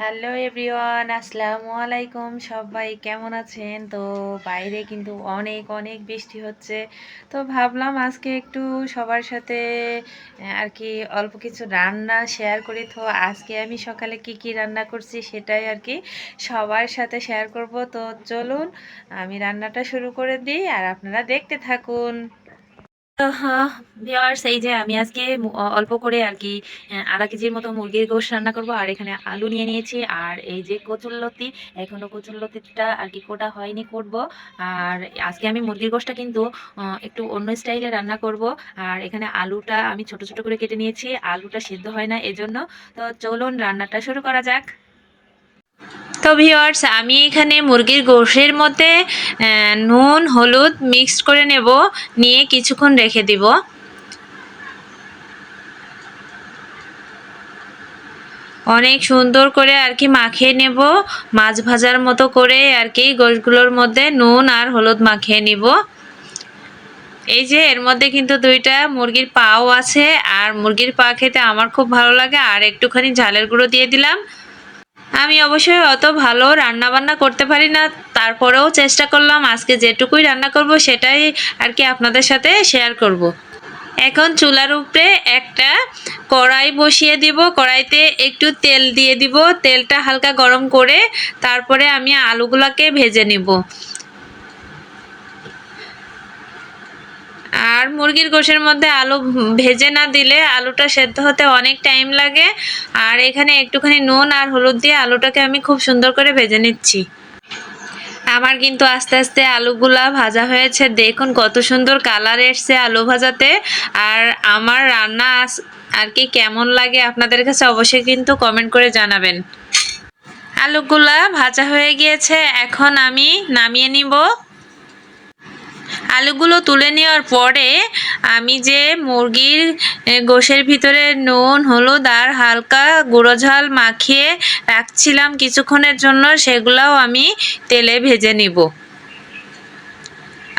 Hello everyone, আসসালামু আলাইকুম সবাই, কেমন আছেন? তো বাইরে কিন্তু অনেক অনেক বৃষ্টি হচ্ছে। তো ভাবলাম আজকে একটু সবার সাথে আর কি অল্প কিছু রান্না শেয়ার করি। তো আজকে আমি সকালে কি কি রান্না করছি সেটাই আর কি সবার সাথে শেয়ার করব। তো চলুন, আমি রান্নাটা শুরু করে দিই আর আপনারা দেখতে থাকুন। ভিওয়ার্স এই যে আমি আজকে অল্প করে আর কি আধা কেজির মতো মুরগির গোশ রান্না করব, আর এখানে আলু নিয়ে নিয়েছি, আর এই যে কচুরলতি এখনও কচুরলতিটা আর কি কোটা হয়নি করব, আর আজকে আমি মুরগির গোশটা কিন্তু একটু অন্য স্টাইলে রান্না করব, আর এখানে আলুটা আমি ছোট ছোট করে কেটে নিয়েছি, আলুটা সিদ্ধ হয় না এজন্য, তো চলুন রান্নাটা শুরু করা যাক। তো ভিওয়ার্স আমি এখানে মুরগির গোশের মধ্যে নুন, হলুদ মিক্সড করে নেব, নিয়ে কিছুক্ষণ রেখে দিব। অনেক সুন্দর করে আর কি মাখিয়ে নেব, মাছ ভাজার মতো করে আর কি গোশগুলোর মধ্যে নুন আর হলুদ মাখিয়ে নিব। এই যে এর মধ্যে কিন্তু দুইটা মুরগির পাও আছে, আর মুরগির পা খেতে আমার খুব ভালো লাগে, আর একটুখানি ঝালের গুঁড়ো দিয়ে দিলাম। আমি অবশ্যই অত ভালো রান্না বান্না করতে পারি না, তারপরেও চেষ্টা করলাম, আজকে যেটুকুই রান্না করব সেটাই আর কি আপনাদের সাথে শেয়ার করব। এখন চুলার উপরে একটা কড়াই বসিয়ে দিব, কড়াইতে একটু তেল দিয়ে দিব, তেলটা হালকা গরম করে তারপরে আমি আলুগুলাকে ভেজে নিব আর মুরগির গোশের মধ্যে আলু ভেজে না দিলে আলুটা সেদ্ধ হতে অনেক টাইম লাগে। আর এখানে একটুখানি নুন আর হলুদ দিয়ে আলুটাকে আমি খুব সুন্দর করে ভেজে নিচ্ছি। আমার কিন্তু আস্তে আস্তে আলুগুলা ভাজা হয়েছে। দেখুন কত সুন্দর কালার এসছে আলু ভাজাতে। আর আমার রান্না আর কি কেমন লাগে আপনাদের কাছে অবশ্যই কিন্তু কমেন্ট করে জানাবেন। আলুগুলা ভাজা হয়ে গিয়েছে। এখন আমি নামিয়ে নিব। আলুগুলো তুলে নেওয়ার পরে আমি যে মুরগির গোশের ভিতরে নুন, হলুদ আর হালকা গুঁড়ো ঝাল মাখিয়ে রাখছিলাম কিছুক্ষণের জন্য, সেগুলোও আমি তেলে ভেজে নিব।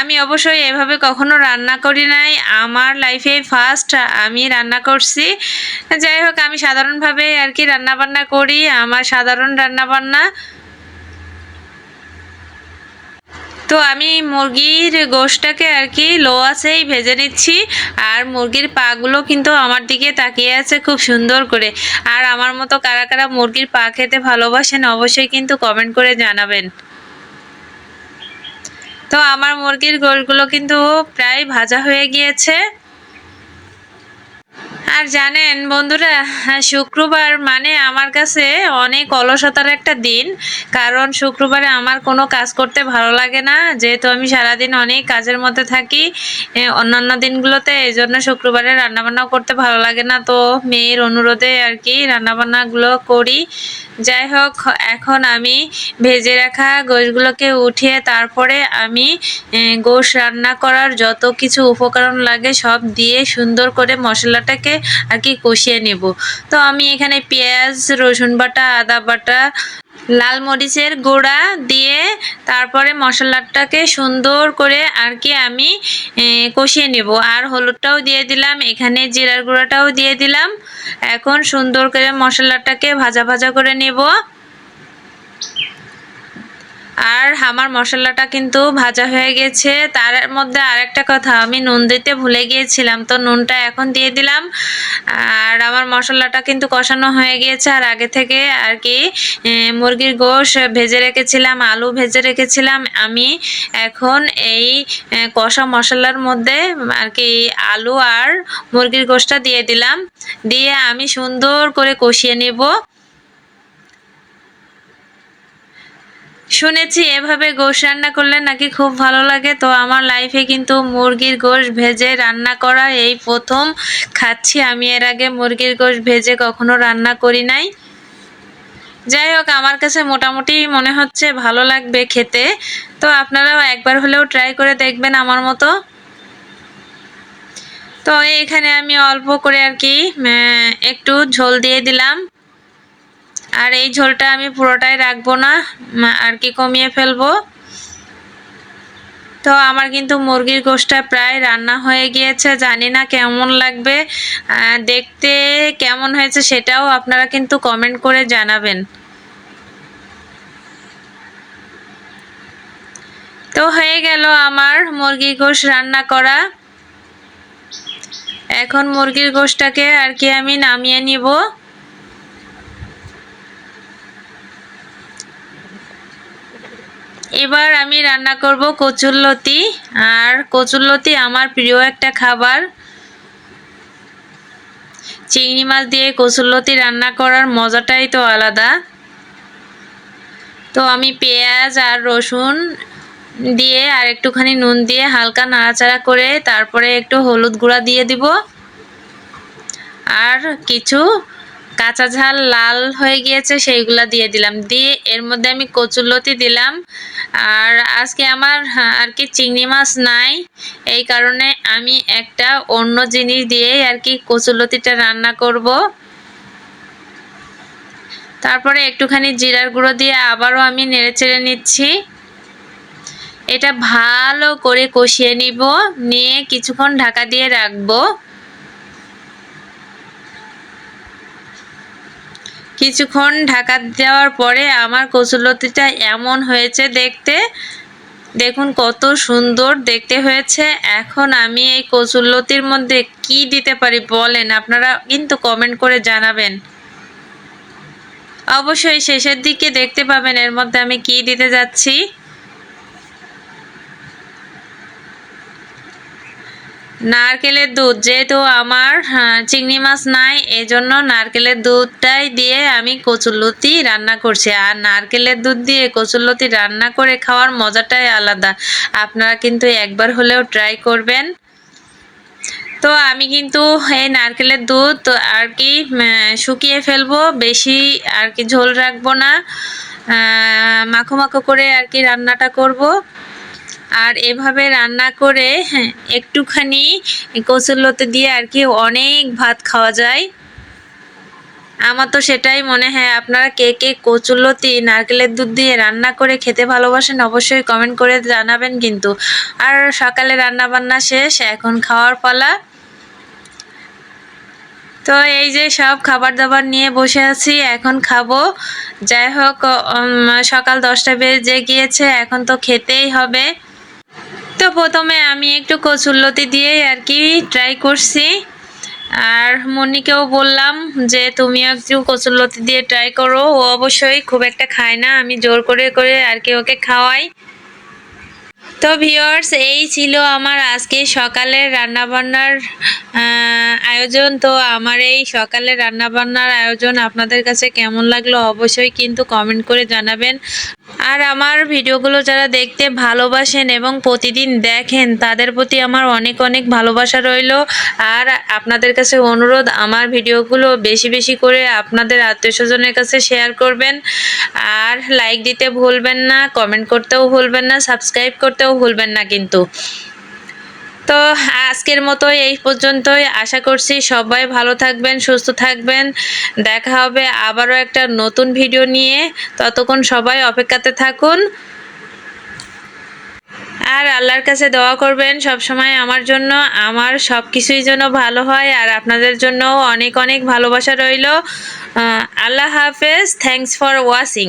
আমি অবশ্যই এভাবে কখনো রান্না করি নাই। আমার লাইফে ফার্স্ট আমি রান্না করছি। যাই হোক, আমি সাধারণভাবে আর কি রান্না বান্না করি। আমার সাধারণ রান্না বান্না তো আমি মুরগির গোশটাকে আর কি লো আছেই ভেজে নিচ্ছি। আর মুরগির পাগুলো কিন্তু আমার দিকে তাকিয়ে আছে খুব সুন্দর করে। আর আমার মতো কারা কারা মুরগির পা খেতে ভালোবাসেন অবশ্যই কিন্তু কমেন্ট করে জানাবেন। তো আমার মুরগির গোলগুলো কিন্তু প্রায় ভাজা হয়ে গিয়েছে। আর জানেন বন্ধুরা হ্যাঁ, শুক্রবার মানে আমার কাছে অনেক অলসতার একটা দিন কারণ শুক্রবারে আমার কোনো কাজ করতে ভালো লাগে না যেহেতু আমি সারাদিন অনেক কাজের মধ্যে থাকি অন্যান্য দিনগুলোতে এই জন্য শুক্রবারে রান্নাবান্নাও করতে ভালো লাগে না তো মেয়ের অনুরোধে আর কি রান্নাবান্নাগুলো করি। যাই হোক এখন আমি ভেজে রাখা গোশগুলোকে উঠিয়ে তারপরে আমি গোশ রান্না করার যত কিছু উপকরণ লাগে সব দিয়ে সুন্দর করে মশলাটাকে আর কি কষিয়ে নেব। তো আমি এখানে পেঁয়াজ, রসুন বাটা, আদা বাটা, লাল মরিচের গুঁড়া দিয়ে তারপরে মশলাটাকে সুন্দর করে আর কি আমি কষিয়ে নেব। আর হলুদটাও দিয়ে দিলাম, এখানে জিরার গুঁড়াটাও দিয়ে দিলাম। এখন সুন্দর করে মশলাটাকে ভাজা ভাজা করে নেব। আর আমার মশলাটা কিন্তু ভাজা হয়ে গেছে। তার মধ্যে আরেকটা কথা, আমি নুন দিতে ভুলে গিয়েছিলাম, তো নুনটা এখন দিয়ে দিলাম। আর আমার মশলাটা কিন্তু কষানো হয়ে গিয়েছে, আর আগে থেকে আর কি মুরগির গোশ ভেজে রেখেছিলাম, আলু ভেজে রেখেছিলাম। আমি এখন এই কষা মশলার মধ্যে আর কি, আলু আর মুরগির গোশটা দিয়ে দিলাম। দিয়ে আমি সুন্দর করে কষিয়ে নেব। শুনেছি এভাবে গোশ রান্না করলে নাকি খুব ভালো লাগে। তো আমার লাইফে কিন্তু মুরগির গোশ ভেজে রান্না করা এই প্রথম। খাচ্ছি আমি এর আগে মুরগির গোশ ভেজে কখনো রান্না করি নাই। যাই হোক, আমার কাছে মোটামুটি মনে হচ্ছে ভালো লাগবে খেতে। তো আপনারাও একবার হলেও ট্রাই করে দেখবেন আমার মতো। তো এখানে আমি অল্প করে আর কি একটু ঝোল দিয়ে দিলাম। আর এই ঝোলটা আমি পুরোটাই রাখব না আর কি কমিয়ে ফেলব। তো আমার কিন্তু মুরগির গোশটা প্রায় রান্না হয়ে গিয়েছে, জানি না কেমন লাগবে। দেখতে কেমন হয়েছে সেটাও আপনারা কিন্তু কমেন্ট করে জানাবেন। তো হয়ে গেল আমার মুরগির গোশ রান্না করা। এখন মুরগির গোশটাকে আর কি আমি নামিয়ে নিব। এবার আমি রান্না করব কচুরলতি। আর কচুরলতি আমার প্রিয় একটা খাবার। চিংড়ি মাছ দিয়ে কচুরলতি রান্না করার মজাটাই তো আলাদা। তো আমি পেঁয়াজ আর রসুন দিয়ে আর একটুখানি নুন দিয়ে হালকা নাড়াচাড়া করে তারপরে একটু হলুদ গুঁড়া দিয়ে দিব। আর কিছু কাঁচা ঝাল লাল হয়ে গিয়েছে সেইগুলা দিয়ে দিলাম। দিয়ে এর মধ্যে আমি কচুরলতি দিলাম। আর আজকে আমার হ্যাঁ, আর কি চিংড়ি মাছ নাই। এই কারণে আমি একটা অন্য জিনিস দিয়েই আর কি কচুরলতিটা রান্না করব। তারপরে একটুখানি জিরার গুঁড়ো দিয়ে আবারও আমি নেড়ে চেড়ে নিচ্ছি। এটা ভালো করে কষিয়ে নিব নিয়ে কিছুক্ষণ ঢাকা দিয়ে রাখব। কিছুক্ষণ ঢাকা দেওয়ার পরে আমার কচুলতিটা এমন হয়েছে দেখতে। দেখুন কত সুন্দর দেখতে হয়েছে। এখন আমি এই কচুরলতির মধ্যে কি দিতে পারি বলেন, আপনারা কিন্তু কমেন্ট করে জানাবেন। অবশ্যই শেষের দিকে দেখতে পাবেন এর মধ্যে আমি কি দিতে যাচ্ছি। নারকেলের দুধ, যেহেতু আমার চিংড়ি মাছ নাই, এজন্য নারকেলের দুধটাই দিয়ে আমি কচুরলতি রান্না করছি। আর নারকেলের দুধ দিয়ে কচুরলতি রান্না করে খাওয়ার মজাটাই আলাদা। আপনারা কিন্তু একবার হলেও ট্রাই করবেন। তো আমি কিন্তু এই নারকেলের দুধ আর কি শুকিয়ে ফেলব, বেশি আর কি ঝোল রাখব না। মাখো মাখো করে আর কি রান্নাটা করব। আর এভাবে রান্না করে হ্যাঁ, একটুখানি কচুরলতি দিয়ে আর কি অনেক ভাত খাওয়া যায়। আমার তো সেটাই মনে হয় আপনারা কে কে কচুরলতি নারকেলের দুধ দিয়ে রান্না করে খেতে ভালোবাসেন অবশ্যই কমেন্ট করে জানাবেন কিন্তু। আর সকালে রান্না বান্না শেষ এখন খাওয়ার পালা। তো এই যে সব খাবার দাবার নিয়ে বসে আছি এখন খাব। যাই হোক সকাল দশটা বেজে গিয়েছে এখন তো খেতেই হবে। তো প্রথমে আমি একটু কচুরলতি দিয়ে আর কি ট্রাই করছি। আর মনিকেও বললাম যে তুমি একটু কচুরলতি দিয়ে ট্রাই করো। ও অবশ্যই খুব একটা খায় না। আমি জোর করে করে আর কি ওকে খাওয়াই। তো ভিউয়ার্স এই ছিল আমার আজকে সকালের রান্নাবান্নার আয়োজন। তো আমার এই সকালের রান্নাবান্নার আয়োজন আপনাদের কাছে কেমন লাগল অবশ্যই কিন্তু কমেন্ট করে জানাবেন। আর আমার ভিডিওগুলো যারা দেখতে ভালোবাসেন এবং প্রতিদিন দেখেন, তাদের প্রতি আমার অনেক অনেক ভালোবাসা রইল। আর আপনাদের কাছে অনুরোধ, আমার ভিডিওগুলো বেশি বেশি করে আপনাদের আত্মীয় স্বজনের কাছে শেয়ার করবেন। আর লাইক দিতে ভুলবেন না, কমেন্ট করতেও ভুলবেন না, সাবস্ক্রাইব করতেও ভুলবেন না কিন্তু। তো আজকের মতো এই পর্যন্তই। আশা করছি সবাই ভালো থাকবেন, সুস্থ থাকবেন। দেখা হবে আবারও একটা নতুন ভিডিও নিয়ে। ততক্ষণ সবাই অপেক্ষাতে থাকুন। আর আল্লাহর কাছে দোয়া করবেন সব সময় আমার জন্য। আমার সব কিছুই যেন ভালো হয় আর আপনাদের জন্য অনেক অনেক ভালোবাসা রইল। আল্লাহ হাফেজ। Thanks for watching